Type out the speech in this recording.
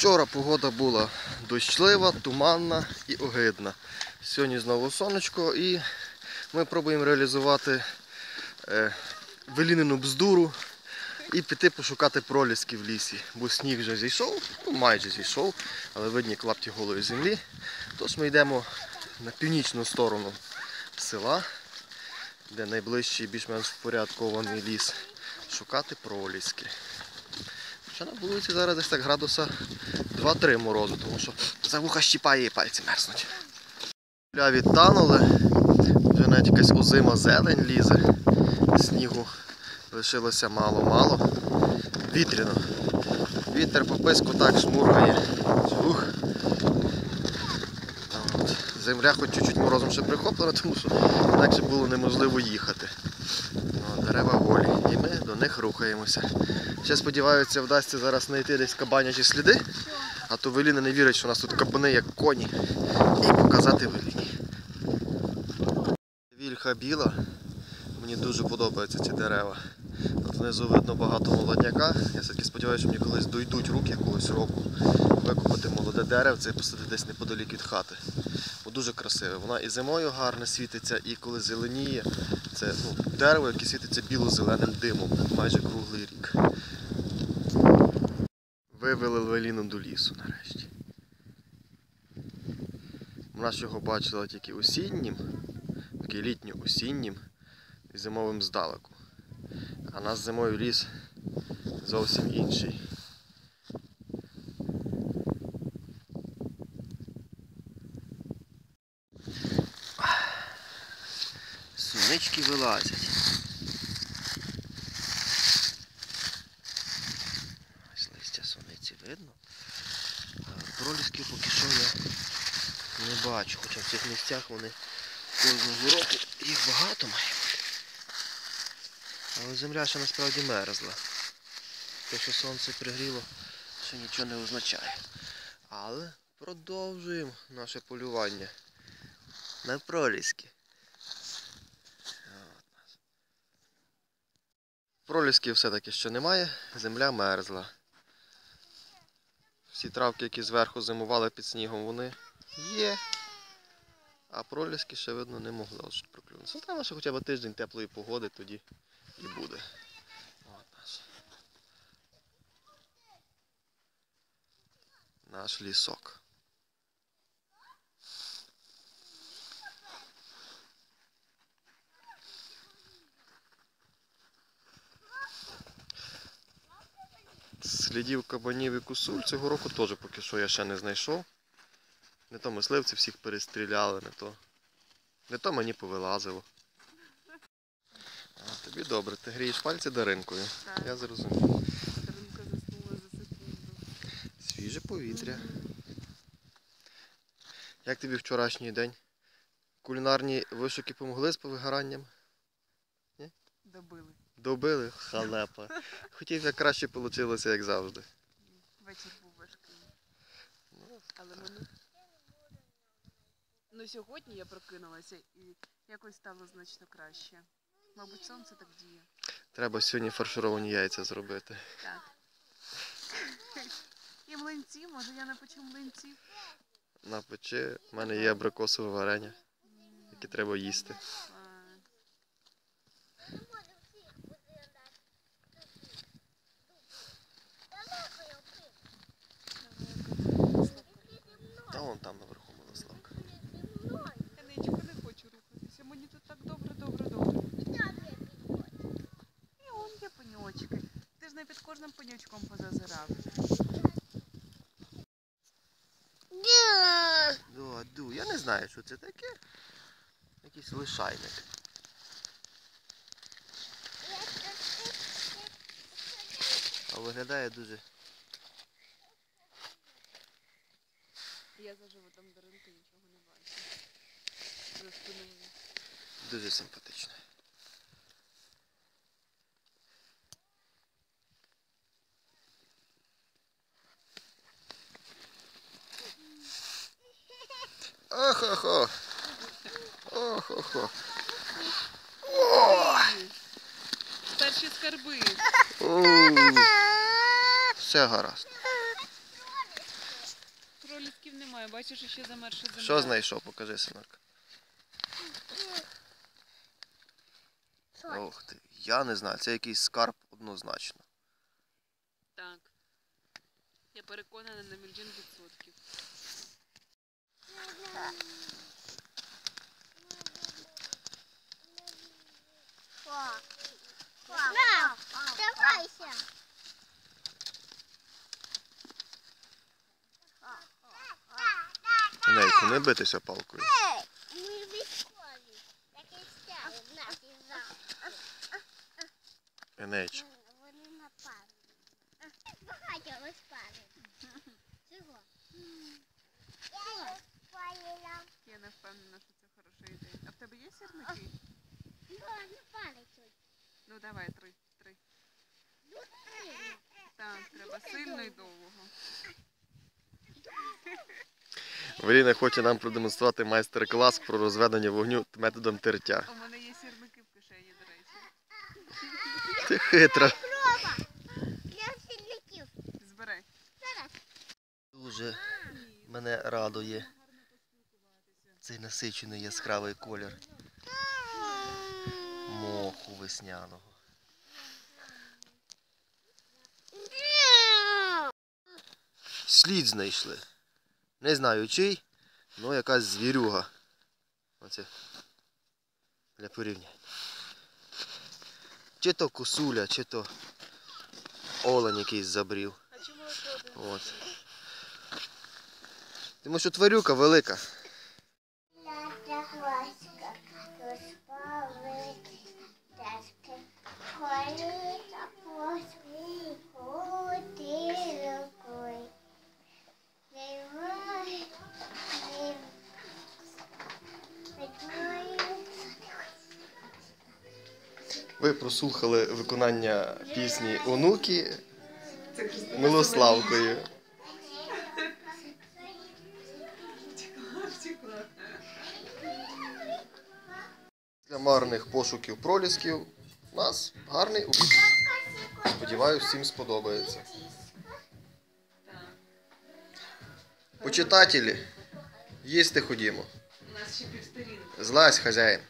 Вчора погода була дощлива, туманна і огидна. Сьогодні знову сонечко і ми пробуємо реалізувати е, велінену бздуру і піти пошукати проліски в лісі. Бо сніг вже зійшов, ну майже зійшов, але видні клапті голої землі. Тож ми йдемо на північну сторону села, де найближчий більш-менш впорядкований ліс, шукати проліски. Хоча на вулиці зараз десь так градуса 2-3 морозу, тому що за вуха щіпає і пальці мерзнуть. Ля відтанули, вже навіть якась озима зелень лізе, снігу лишилося мало-мало. Вітряно. Вітер по писку так шмургає. Ух. Земля хоч чуть-чуть морозом ще прихоплена, тому що інакше було неможливо їхати. О, дерева голі. І ми до них рухаємося. Ще сподіваюся, вдасться зараз знайти десь кабанячі сліди, а то Веліна не вірить, що у нас тут кабани як коні. І показати Веліні. Вільха біла. Мені дуже подобаються ці дерева. От внизу видно багато молодняка. Я все-таки сподіваюся, що мені колись дойдуть руки якогось року викопати молоде деревце і посадити десь неподалік від хати. Дуже красиве. Вона і зимою гарно світиться, і коли зеленіє, це ну, дерево, яке світиться біло-зеленим димом майже круглий рік. Вивели Левеліну до лісу нарешті. Вона ж його бачила тільки осіннім, такий літньо-осіннім і зимовим здалеку. А нас зимою ліс зовсім інший. Сунички вилазять. Ось листя суниці видно. Пролісків поки що я не бачу, хоча в цих місцях вони кожного року їх багато має. Але земля ще насправді мерзла. Те, що сонце пригріло, ще нічого не означає. Але продовжуємо наше полювання на проліски. Пролісків все-таки ще немає, земля мерзла. Всі травки, які зверху зимували під снігом, вони є. А проліски ще видно не могли проклюнутися. Ну, Треба ще хоча б тиждень теплої погоди, тоді і буде. От наш. Наш лісок. Слідів кабанів і кусуль цього року теж поки що я ще не знайшов. Не то мисливці всіх перестріляли, не то. Не то мені повилазило. А, тобі добре, ти грієш пальці даринкою. Так. Я зрозумів. Таринка заснула за секунду. Свіже повітря. Як тобі вчорашній день? Кулінарні вишуки помогли з повигоранням? Добили. Добили? Халепа. Хотів, як краще вийшло, як завжди. Вечір був важкий. Але мене. Ну сьогодні я прокинулася і якось стало значно краще. Мабуть, сонце так діє. Треба сьогодні фаршировані яйця зробити. Так. І млинці, може я напечу млинців? На печі в мене є абрикосове варення, яке треба їсти. А, Та вон там наверху Милославка. Я нічого не хочу рухатися. Мені тут так добре, добре, добре. І он є пеньочки. Ти ж не під кожним пеньочком позазирав. Ду, ду, я не знаю, що це таке. Якийсь лишайник. А виглядає дуже Я за животом Даринки нічого не бачу. За спиною. дуже симпатично. Охо-хо. Охо-хо. Перші скарби. Все гаразд. Немає, бачиш, ще замерзша земля. Що знайшов? Покажи, синок. Ох ти, я не знаю, це якийсь скарб однозначно. Так. Я переконана на мільйон відсотків. Давайся. Нейку, не битися палкою. Ми військові. Таке стяли в нас із зал. Енейч. Вони напали. Багато розпали. Чого? Я розпалила. Я не впевнена, що це хороша ідея. А в тебе є сірники? Ну, напали тут. Ну давай, три. три. Тут сильно. Так, треба сильно і довго. Веліна хоче нам продемонструвати майстер-клас про розведення вогню методом тертя. У мене є сірники в кишені, до речі. Ти хитра. Для сильників. Збирай. Дуже мене радує цей насичений яскравий колір моху весняного. Слід знайшли. Не знаю чий, але якась звірюга. Оце для порівняння. Чи то косуля, чи то олень якийсь забрів. А чому це один? От. Тому що тварюка велика. Ви прослухали виконання пісні Онуки Милославкою. Для марних пошуків пролісків у нас гарний обід. Сподіваюсь, всім сподобається. Почитателі, їсти ходімо. Злазь, хазяїн.